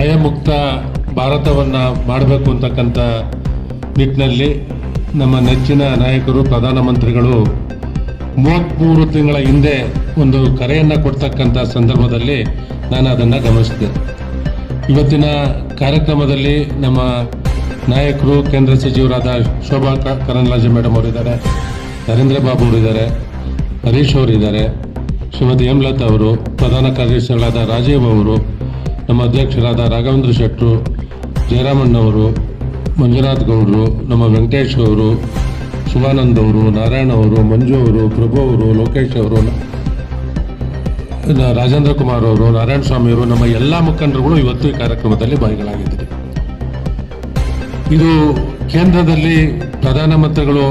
ಕ್ಷಯಮುಕ್ತ ಭಾರತವನ್ನು ಮಾಡಬೇಕು ಅಂತಕ್ಕಂಥ ನಿಟ್ಟಿನಲ್ಲಿ ನಮ್ಮ ನೆಚ್ಚಿನ ನಾಯಕರು, ಪ್ರಧಾನಮಂತ್ರಿಗಳು ಮೂವತ್ತ್ಮೂರು ತಿಂಗಳ ಹಿಂದೆ ಒಂದು ಕರೆಯನ್ನು ಕೊಡ್ತಕ್ಕಂಥ ಸಂದರ್ಭದಲ್ಲಿ ನಾನು ಅದನ್ನು ಗಮನಿಸಿದೆ ಇವತ್ತಿನ ಕಾರ್ಯಕ್ರಮದಲ್ಲಿ ನಮ್ಮ ನಾಯಕರು, ಕೇಂದ್ರ ಸಚಿವರಾದ ಶೋಭಾ ಕರಂದ್ಲಾಜೆ ಮೇಡಮ್ ಅವರಿದ್ದಾರೆ, ನರೇಂದ್ರ ಬಾಬು ಅವರಿದ್ದಾರೆ, ಹರೀಶ್ ಅವರಿದ್ದಾರೆ, ಶ್ರೀಮತಿ ಹೇಮಲತಾ ಅವರು, ಪ್ರಧಾನ ಕಾರ್ಯದರ್ಶಿಗಳಾದ ರಾಜೀವ್ ಅವರು ನಮ್ಮ ಅಧ್ಯಕ್ಷರಾದ ರಾಘವೇಂದ್ರ ಶೆಟ್ಟರು, ಜಯರಾಮಣ್ಣವರು, ಮಂಜುನಾಥ್ ಗೌಡರು, ನಮ್ಮ ವೆಂಕಟೇಶ್ ಅವರು ಶಿವಾನಂದ್ ಅವರು, ನಾರಾಯಣ ಅವರು, ಮಂಜು ಅವರು, ಪ್ರಭು ಅವರು, ಲೋಕೇಶ್ ಅವರು ರಾಜೇಂದ್ರ ಕುಮಾರ್ ಅವರು, ನಾರಾಯಣ ಸ್ವಾಮಿ ಅವರು, ನಮ್ಮ ಎಲ್ಲ ಮುಖಂಡರುಗಳು ಇವತ್ತು ಈ ಕಾರ್ಯಕ್ರಮದಲ್ಲಿ ಭಾಗಿಗಳಾಗಿದ್ದಾರೆ. ಇದು ಕೇಂದ್ರದಲ್ಲಿ ಪ್ರಧಾನಮಂತ್ರಿಗಳು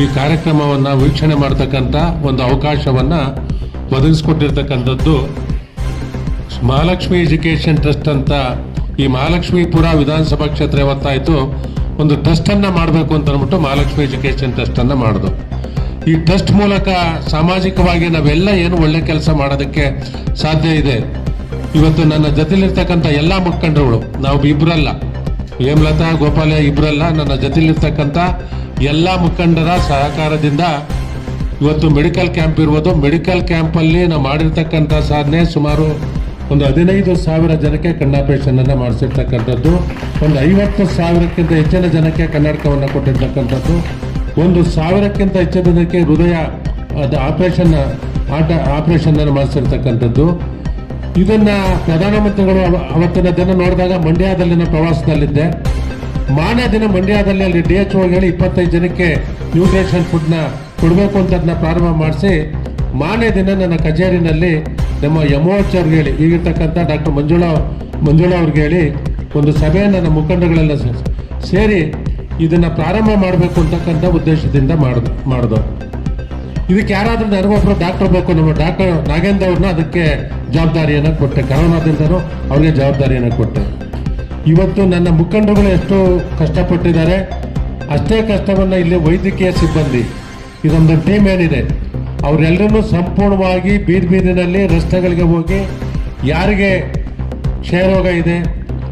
ಈ ಕಾರ್ಯಕ್ರಮವನ್ನು ವೀಕ್ಷಣೆ ಮಾಡ್ತಕ್ಕಂಥ ಒಂದು ಅವಕಾಶವನ್ನು ಒದಗಿಸ್ಕೊಟ್ಟಿರ್ತಕ್ಕಂಥದ್ದು ಮಹಾಲಕ್ಷ್ಮಿ ಎಜುಕೇಷನ್ ಟ್ರಸ್ಟ್ ಅಂತ ಈ ಮಹಾಲಕ್ಷ್ಮೀಪುರ ವಿಧಾನಸಭಾ ಕ್ಷೇತ್ರ ಯಾವತ್ತಾಯಿತು? ಒಂದು ಟ್ರಸ್ಟನ್ನು ಮಾಡಬೇಕು ಅಂತ ಅಂದ್ಬಿಟ್ಟು ಮಹಾಲಕ್ಷ್ಮಿ ಎಜುಕೇಷನ್ ಟ್ರಸ್ಟನ್ನು ಮಾಡಿದ್ರು ಈ ಟ್ರಸ್ಟ್ ಮೂಲಕ ಸಾಮಾಜಿಕವಾಗಿ ನಾವೆಲ್ಲ ಏನು ಒಳ್ಳೆ ಕೆಲಸ ಮಾಡೋದಕ್ಕೆ ಸಾಧ್ಯ ಇದೆ. ಇವತ್ತು ನನ್ನ ಜೊತೆಲಿರ್ತಕ್ಕಂಥ ಎಲ್ಲ ಮುಖಂಡರುಗಳು, ನಾವು ಇಬ್ಬರಲ್ಲ ಹೇಮಲತಾ ಗೋಪಾಲಯ್ಯ ಇಬ್ಬರಲ್ಲ ನನ್ನ ಜೊತೆಲಿರ್ತಕ್ಕಂಥ ಎಲ್ಲ ಮುಖಂಡರ ಸಹಕಾರದಿಂದ ಇವತ್ತು ಮೆಡಿಕಲ್ ಕ್ಯಾಂಪ್ ಇರ್ಬೋದು. ಮೆಡಿಕಲ್ ಕ್ಯಾಂಪಲ್ಲಿ ನಾವು ಮಾಡಿರ್ತಕ್ಕಂಥ ಸಾಧನೆ ಸುಮಾರು ಒಂದು ಹದಿನೈದು ಸಾವಿರ ಜನಕ್ಕೆ ಕಣ್ಣಾಪರೇಷನ್ ಅನ್ನು ಮಾಡಿಸಿರ್ತಕ್ಕಂಥದ್ದು, ಒಂದು ಐವತ್ತು ಸಾವಿರಕ್ಕಿಂತ ಹೆಚ್ಚಿನ ಜನಕ್ಕೆ ಕನ್ನಡಕವನ್ನು ಕೊಟ್ಟಿರ್ತಕ್ಕಂಥದ್ದು, ಒಂದು ಸಾವಿರಕ್ಕಿಂತ ಹೆಚ್ಚಿನ ಜನಕ್ಕೆ ಹೃದಯ, ಅದು ಆಪರೇಷನ್ ಆಟ ಆಪರೇಷನ್ ಅನ್ನು ಮಾಡಿಸಿರ್ತಕ್ಕಂಥದ್ದು. ಇದನ್ನ ಪ್ರಧಾನಮಂತ್ರಿಗಳು ಅವ- ಅವತ್ತಿನ ದಿನ ನೋಡಿದಾಗ ಮಂಡ್ಯದಲ್ಲಿನ ಪ್ರವಾಸದಲ್ಲಿದ್ದೆ. ಮಾನ್ಯ ದಿನ ಮಂಡ್ಯದಲ್ಲಿ ಅಲ್ಲಿ ಡಿ ಎಚ್ ಹೇಳಿ ಇಪ್ಪತ್ತೈದು ಜನಕ್ಕೆ ನ್ಯೂಟ್ರಿಷನ್ ಫುಡ್ನ ಕೊಡಬೇಕು ಅಂತ ಪ್ರಾರಂಭ ಮಾಡಿಸಿ, ಮಾನ್ಯ ದಿನ ನನ್ನ ಕಚೇರಿನಲ್ಲಿ ನಮ್ಮ ಯಮೋಚ್ ಅವ್ರಿಗೆ ಹೇಳಿ, ಈಗಿರ್ತಕ್ಕಂಥ ಡಾಕ್ಟರ್ ಮಂಜುಳಾ ಮಂಜುಳಾ ಅವ್ರಿಗೆ ಹೇಳಿ ಒಂದು ಸಭೆಯನ್ನು ನಮ್ಮ ಮುಖಂಡಗಳೆಲ್ಲ ಸೇರಿ ಇದನ್ನು ಪ್ರಾರಂಭ ಮಾಡಬೇಕು ಅಂತಕ್ಕಂಥ ಉದ್ದೇಶದಿಂದ ಮಾಡಿದ್ರು ಮಾಡಿದ್ರು ಇದಕ್ಕೆ ಯಾರಾದರೂ ನನಗೊಬ್ಬರು ಡಾಕ್ಟರ್ ಬೇಕು, ನಮ್ಮ ಡಾಕ್ಟರ್ ನಾಗೇಂದ್ರ ಅವ್ರನ್ನ ಅದಕ್ಕೆ ಜವಾಬ್ದಾರಿಯನ್ನು ಕೊಟ್ಟೆ. ಕರೋನಾದಿಂದನೂ ಅವ್ರಿಗೆ ಜವಾಬ್ದಾರಿಯನ್ನು ಕೊಟ್ಟೆ. ಇವತ್ತು ನನ್ನ ಮುಖಂಡರುಗಳು ಎಷ್ಟು ಕಷ್ಟಪಟ್ಟಿದ್ದಾರೆ. ಅಷ್ಟೇ ಕಷ್ಟವನ್ನು ಇಲ್ಲಿ ವೈದ್ಯಕೀಯ ಸಿಬ್ಬಂದಿ, ಇದೊಂದು ಟೀಮ್ ಏನಿದೆ. ಅವರೆಲ್ಲರೂ ಸಂಪೂರ್ಣವಾಗಿ ಬೀದಿ ಬೀದಿನಲ್ಲಿ ರಸ್ತೆಗಳಿಗೆ ಹೋಗಿ ಯಾರಿಗೆ ಕ್ಷಯರೋಗ ಇದೆ,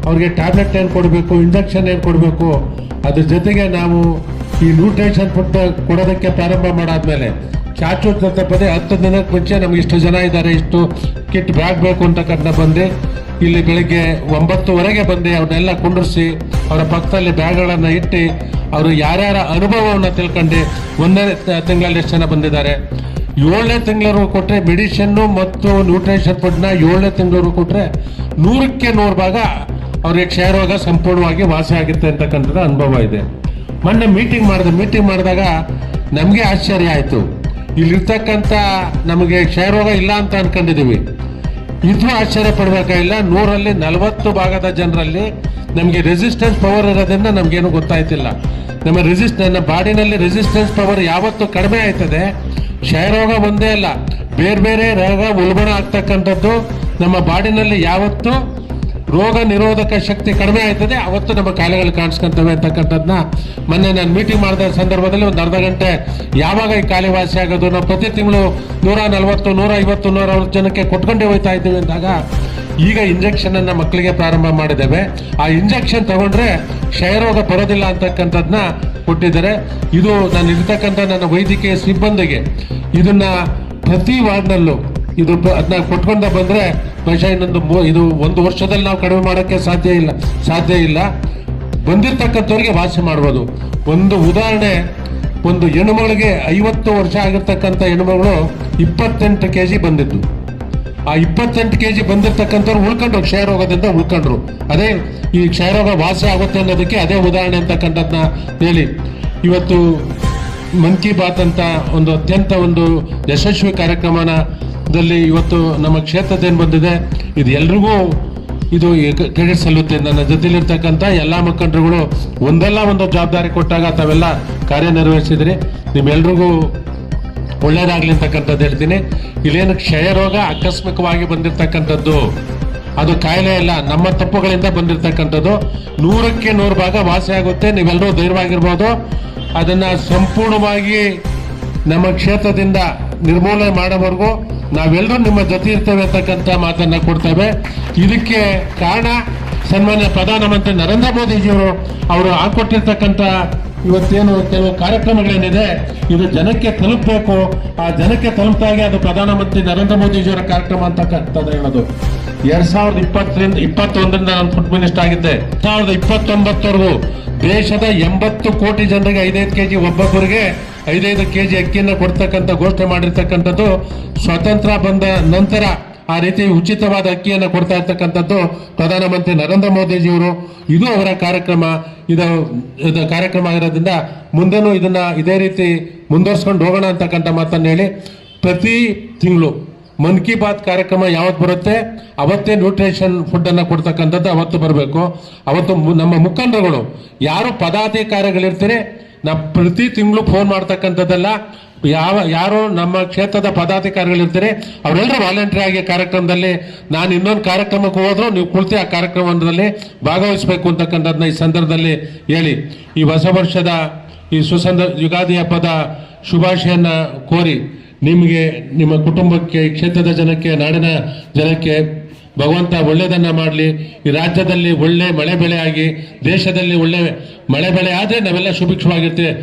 ಅವ್ರಿಗೆ ಟ್ಯಾಬ್ಲೆಟ್ ಏನು ಕೊಡಬೇಕು, ಇಂಜೆಕ್ಷನ್ ಏನು ಕೊಡಬೇಕು, ಅದ್ರ ಜೊತೆಗೆ ನಾವು ಈ ನ್ಯೂಟ್ರಿಷನ್ ಫುಡ್ ಕೊಡೋದಕ್ಕೆ ಪ್ರಾರಂಭ ಮಾಡಾದ್ಮೇಲೆ ಚಾಚು ಪದೇ ಹತ್ತು ದಿನಕ್ಕೆ ಮುಂಚೆ ನಮ್ಗೆ ಇಷ್ಟು ಜನ ಇದ್ದಾರೆ, ಇಷ್ಟು ಕಿಟ್ ಬ್ಯಾಗ್ ಬೇಕು ಅಂತ ಕಂಡ ಬಂದು ಇಲ್ಲಿ ಬೆಳಿಗ್ಗೆ ಒಂಬತ್ತುವರೆಗೆ ಬಂದು ಅವ್ರನ್ನೆಲ್ಲ ಕುಂಡ್ರಿಸಿ ಅವರ ಪಕ್ಕದಲ್ಲಿ ಬ್ಯಾಗ್ಗಳನ್ನು ಇಟ್ಟು ಅವರು ಯಾರ್ಯಾರ ಅನುಭವವನ್ನು ತಿಳ್ಕೊಂಡು ಒಂದನೇ ತಿಂಗಳಲ್ಲಿ ಎಷ್ಟು ಜನ ಬಂದಿದ್ದಾರೆ ಏಳನೇ ತಿಂಗಳವರೆಗೂ ಕೊಟ್ಟರೆ ಮೆಡಿಷನ್ನು ಮತ್ತು ನ್ಯೂಟ್ರಿಷನ್ ಫುಡ್ನ ಏಳನೇ ತಿಂಗಳವರೆಗೂ ಕೊಟ್ಟರೆ ನೂರಕ್ಕೆ ನೂರು ಭಾಗ ಅವ್ರಿಗೆ ಕ್ಷಯರೋಗ ಸಂಪೂರ್ಣವಾಗಿ ವಾಸಿ ಆಗುತ್ತೆ ಅಂತಕ್ಕಂಥದ್ದು ಅನುಭವ ಇದೆ. ಮೊನ್ನೆ ಮೀಟಿಂಗ್ ಮಾಡಿದೆ. ಮೀಟಿಂಗ್ ಮಾಡಿದಾಗ ನಮಗೆ ಆಶ್ಚರ್ಯ ಆಯಿತು. ಇಲ್ಲಿರ್ತಕ್ಕಂಥ ನಮಗೆ ಕ್ಷಯರೋಗ ಇಲ್ಲ ಅಂತ ಅನ್ಕೊಂಡಿದ್ದೀವಿ. ಇದು ಆಶ್ಚರ್ಯ ಪಡಬೇಕಾಗಿಲ್ಲ ನೂರಲ್ಲಿ ನಲವತ್ತು ಭಾಗದ ಜನರಲ್ಲಿ ನಮಗೆ ರೆಸಿಸ್ಟೆನ್ಸ್ ಪವರ್ ಇರೋದ್ರಿಂದ ನಮಗೇನು ಗೊತ್ತಾಯ್ತಿಲ್ಲ. ನಮ್ಮ ರೆಸಿಸ್ಟ್ ನನ್ನ ಬಾಡಿನಲ್ಲಿ ರೆಸಿಸ್ಟೆನ್ಸ್ ಪವರ್ ಯಾವತ್ತು ಕಡಿಮೆ ಆಯ್ತದೆ. ಕ್ಷಯರೋಗ ಒಂದೇ ಅಲ್ಲ, ಬೇರೆ ಬೇರೆ ರೋಗ ಉಲ್ಬಣ ಆಗ್ತಕ್ಕಂಥದ್ದು ನಮ್ಮ ಬಾಡಿನಲ್ಲಿ ಯಾವತ್ತು ರೋಗ ನಿರೋಧಕ ಶಕ್ತಿ ಕಡಿಮೆ ಆಯ್ತದೆ. ಅವತ್ತು ನಮ್ಮ ಕಾಯಿಲೆಗಳು ಕಾಣಿಸ್ಕೊಂತವೆ ಅಂತಕ್ಕಂಥದ್ದನ್ನ ಮೊನ್ನೆ ನಾನು ಮೀಟಿಂಗ್ ಮಾಡಿದ ಸಂದರ್ಭದಲ್ಲಿ ಒಂದು ಅರ್ಧ ಗಂಟೆ ಯಾವಾಗ ಈ ಕಾಯಿಲೆ ವಾಸಿ ಆಗೋದು ನಾವು ಪ್ರತಿ ತಿಂಗಳು ನೂರ ನಲವತ್ತು, ನೂರ ಐವತ್ತು ನೂರ ಜನಕ್ಕೆ ಕೊಟ್ಕೊಂಡೇ ಹೋಯ್ತಾ ಇದ್ದೀವಿ ಅಂದಾಗ ಈಗ ಇಂಜೆಕ್ಷನ್ ಅನ್ನ ಮಕ್ಕಳಿಗೆ ಪ್ರಾರಂಭ ಮಾಡಿದ್ದೇವೆ. ಆ ಇಂಜೆಕ್ಷನ್ ತಗೊಂಡ್ರೆ ಕ್ಷಯರೋಗ ಬರೋದಿಲ್ಲ ಅಂತಕ್ಕಂಥದ್ನ ಕೊಟ್ಟಿದ್ದಾರೆ. ಇದು ನಾನು ಇರ್ತಕ್ಕಂಥ ನನ್ನ ವೈದ್ಯಕೀಯ ಸಿಬ್ಬಂದಿಗೆ ಇದನ್ನ ಪ್ರತಿ ವಾರ್ಡ್ನಲ್ಲೂ ಇದು ಅದನ್ನ ಕೊಟ್ಕೊಂಡ ಬಂದ್ರೆ ಬಹುಶಃ ಇನ್ನೊಂದು ಇದು ಒಂದು ವರ್ಷದಲ್ಲಿ ನಾವು ಕಡಿಮೆ ಮಾಡೋಕ್ಕೆ ಸಾಧ್ಯ ಇಲ್ಲ ಸಾಧ್ಯ ಇಲ್ಲ. ಬಂದಿರ್ತಕ್ಕಂಥವ್ರಿಗೆ ವಾಸಿ ಮಾಡ್ಬೋದು. ಒಂದು ಉದಾಹರಣೆ, ಒಂದು ಹೆಣ್ಣುಮಗಳಿಗೆ ಐವತ್ತು ವರ್ಷ ಆಗಿರ್ತಕ್ಕಂಥ ಹೆಣ್ಣುಮಗಳು ಇಪ್ಪತ್ತೆಂಟು ಕೆ ಜಿ ಬಂದಿದ್ದು. ಆ ಇಪ್ಪತ್ತೆಂಟು ಕೆ ಜಿ ಬಂದಿರ್ತಕ್ಕಂಥವ್ರು ಉಳ್ಕೊಂಡ್ರು, ಕ್ಷಯರೋಗದಿಂದ ಉಳ್ಕೊಂಡ್ರು. ಅದೇ ಈ ಕ್ಷಯರೋಗ ವಾಸಿ ಆಗುತ್ತೆ ಅನ್ನೋದಕ್ಕೆ ಅದೇ ಉದಾಹರಣೆ ಅಂತಕ್ಕಂಥದ್ದನ್ನ ಹೇಳಿ. ಇವತ್ತು ಮನ್ ಕಿ ಬಾತ್ ಅಂತ ಒಂದು ಅತ್ಯಂತ ಒಂದು ಯಶಸ್ವಿ ಕಾರ್ಯಕ್ರಮನದಲ್ಲಿ ಇವತ್ತು ನಮ್ಮ ಕ್ಷೇತ್ರದ್ದೇನು ಬಂದಿದೆ, ಇದು ಎಲ್ರಿಗೂ ಇದು ಕ್ರೆಡಿಟ್ ಸಲ್ಲುತ್ತೆ. ನನ್ನ ಜೊತೆಲಿರ್ತಕ್ಕಂಥ ಎಲ್ಲ ಮುಖಂಡರುಗಳು ಒಂದಲ್ಲ ಒಂದು ಜವಾಬ್ದಾರಿ ಕೊಟ್ಟಾಗ ತಾವೆಲ್ಲ ಕಾರ್ಯನಿರ್ವಹಿಸಿದ್ರಿ. ನಿಮ್ಮೆಲ್ರಿಗೂ ಒಳ್ಳೇದಾಗ್ಲಿ ಅಂತಕ್ಕಂಥದ್ದು ಹೇಳ್ತೀನಿ. ಇಲ್ಲೇನು ಕ್ಷಯರೋಗ ಆಕಸ್ಮಿಕವಾಗಿ ಬಂದಿರತಕ್ಕಂಥದ್ದು. ಅದು ಕಾಯಿಲೆ ಇಲ್ಲ, ನಮ್ಮ ತಪ್ಪುಗಳಿಂದ ಬಂದಿರತಕ್ಕಂಥದ್ದು. ನೂರಕ್ಕೆ ನೂರು ಭಾಗ ವಾಸಿ ಆಗುತ್ತೆ ನೀವೆಲ್ಲರೂ ಧೈರ್ಯವಾಗಿರ್ಬೋದು ಅದನ್ನ ಸಂಪೂರ್ಣವಾಗಿ ನಮ್ಮ ಕ್ಷೇತ್ರದಿಂದ ನಿರ್ಮೂಲನೆ ಮಾಡೋವರೆಗೂ ನಾವೆಲ್ಲರೂ ನಿಮ್ಮ ಜೊತೆ ಇರ್ತೇವೆ ಅಂತಕ್ಕಂಥ ಮಾತನ್ನ ಕೊಡ್ತೇವೆ. ಇದಕ್ಕೆ ಕಾರಣ ಸನ್ಮಾನ್ಯ ಪ್ರಧಾನಮಂತ್ರಿ ನರೇಂದ್ರ ಮೋದಿಜಿಯವರು ಅವರು ಹಾಕೊಟ್ಟಿರ್ತಕ್ಕಂಥ ಇವತ್ತೇನು ಕೆಲವು ಕಾರ್ಯಕ್ರಮಗಳೇನಿದೆ, ಇದು ಜನಕ್ಕೆ ತಲುಪಬೇಕು. ಆ ಜನಕ್ಕೆ ತಲುಪಿದಾಗೆ ಅದು ಪ್ರಧಾನಮಂತ್ರಿ ನರೇಂದ್ರ ಮೋದಿಜಿಯವರ ಕಾರ್ಯಕ್ರಮ ಅಂತಕ್ಕಂಥದ್ದು ಹೇಳೋದು. ಎರಡ್ ಸಾವಿರದ ಇಪ್ಪತ್ತರಿಂದ, ಇಪ್ಪತ್ತೊಂದರಿಂದ ನಾನು ಫುಡ್ ಮಿನಿಸ್ಟರ್ ಆಗಿದ್ದೆ. ಸಾವಿರದ ಇಪ್ಪತ್ತೊಂಬತ್ತವರೆಗೂ ದೇಶದ ಎಂಬತ್ತು ಕೋಟಿ ಜನರಿಗೆ ಐದೈದು ಕೆಜಿ ಒಬ್ಬೊಬ್ಬರಿಗೆ ಐದೈದು ಕೆಜಿ ಅಕ್ಕಿಯನ್ನು ಕೊಡ್ತಕ್ಕಂಥ ಘೋಷಣೆ ಮಾಡಿರ್ತಕ್ಕಂಥದ್ದು. ಸ್ವತಂತ್ರ ಬಂದ ನಂತರ ಆ ರೀತಿ ಉಚಿತವಾದ ಅಕ್ಕಿಯನ್ನು ಕೊಡ್ತಾ ಇರ್ತಕ್ಕಂಥದ್ದು ಪ್ರಧಾನಮಂತ್ರಿ ನರೇಂದ್ರ ಮೋದಿಜಿಯವರು. ಇದು ಅವರ ಕಾರ್ಯಕ್ರಮ. ಇದು ಇದು ಕಾರ್ಯಕ್ರಮ ಆಗಿರೋದ್ರಿಂದ ಮುಂದೆನೂ ಇದನ್ನ ಇದೇ ರೀತಿ ಮುಂದುವರ್ಸ್ಕೊಂಡು ಹೋಗೋಣ ಅಂತಕ್ಕಂಥ ಮಾತನ್ನು ಹೇಳಿ, ಪ್ರತಿ ತಿಂಗಳು ಮನ್ ಕಿ ಬಾತ್ ಕಾರ್ಯಕ್ರಮ ಯಾವತ್ತು ಬರುತ್ತೆ? ಅವತ್ತೇ ನ್ಯೂಟ್ರಿಷನ್ ಫುಡ್ ಅನ್ನ ಕೊಡ್ತಕ್ಕಂಥದ್ದು ಅವತ್ತು ಬರಬೇಕು. ಅವತ್ತು ನಮ್ಮ ಮುಖಂಡರುಗಳು ಯಾರು ಪದಾಧಿಕಾರಿಗಳಿರ್ತಾರೆ, ನಾ ಪ್ರತಿ ತಿಂಗಳು ಫೋನ್ ಮಾಡ್ತಕ್ಕಂಥದ್ದೆಲ್ಲ ಯಾವ, ಯಾರು ನಮ್ಮ ಕ್ಷೇತ್ರದ ಪದಾಧಿಕಾರಿಗಳಿರ್ತಾರೆ ಅವರೆಲ್ಲರೂ ವಾಲಂಟಿಯರ್ ಆಗಿ ಕಾರ್ಯಕ್ರಮದಲ್ಲಿ, ನಾನು ಇನ್ನೊಂದು ಕಾರ್ಯಕ್ರಮಕ್ಕೆ ಹೋದ್ರು ನೀವು ಕುಳಿತು ಆ ಕಾರ್ಯಕ್ರಮದಲ್ಲಿ ಭಾಗವಹಿಸಬೇಕು ಅಂತಕ್ಕಂಥದ್ದನ್ನ ಈ ಸಂದರ್ಭದಲ್ಲಿ ಹೇಳಿ. ಈ ಹೊಸ ವರ್ಷದ ಈ ಸುಸಂದ ಯುಗಾದಿ ಹಬ್ಬದ ಶುಭಾಶಯನ್ನ ಕೋರಿ ನಿಮಗೆ, ನಿಮ್ಮ ಕುಟುಂಬಕ್ಕೆ ಕ್ಷೇತ್ರದ ಜನಕ್ಕೆ, ನಾಡಿನ ಜನಕ್ಕೆ ಭಗವಂತ ಒಳ್ಳೆಯದನ್ನು ಮಾಡಲಿ. ಈ ರಾಜ್ಯದಲ್ಲಿ ಒಳ್ಳೆ ಮಳೆ ಬೆಳೆ ಆಗಿ, ದೇಶದಲ್ಲಿ ಒಳ್ಳೆ ಮಳೆ ಬೆಳೆ ಆದರೆ ನಾವೆಲ್ಲ ಸುಭಿಕ್ಷವಾಗಿರ್ತೇವೆ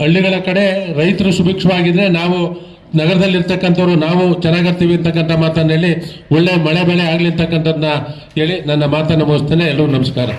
ಹಳ್ಳಿಗಳ ಕಡೆ ರೈತರು ಸುಭಿಕ್ಷವಾಗಿದ್ರೆ ನಾವು ನಗರದಲ್ಲಿರ್ತಕ್ಕಂಥವ್ರು ನಾವು ಚೆನ್ನಾಗಿರ್ತೀವಿ ಅಂತಕ್ಕಂಥ ಮಾತನ್ನ ಹೇಳಿ ಒಳ್ಳೆ ಮಳೆ ಬೆಳೆ ಆಗಲಿ ಅಂತಕ್ಕಂಥದ್ದನ್ನ ಹೇಳಿ ನನ್ನ ಮಾತನ್ನು ಮುಗಿಸ್ತೇನೆ. ಎಲ್ಲರೂ ನಮಸ್ಕಾರ.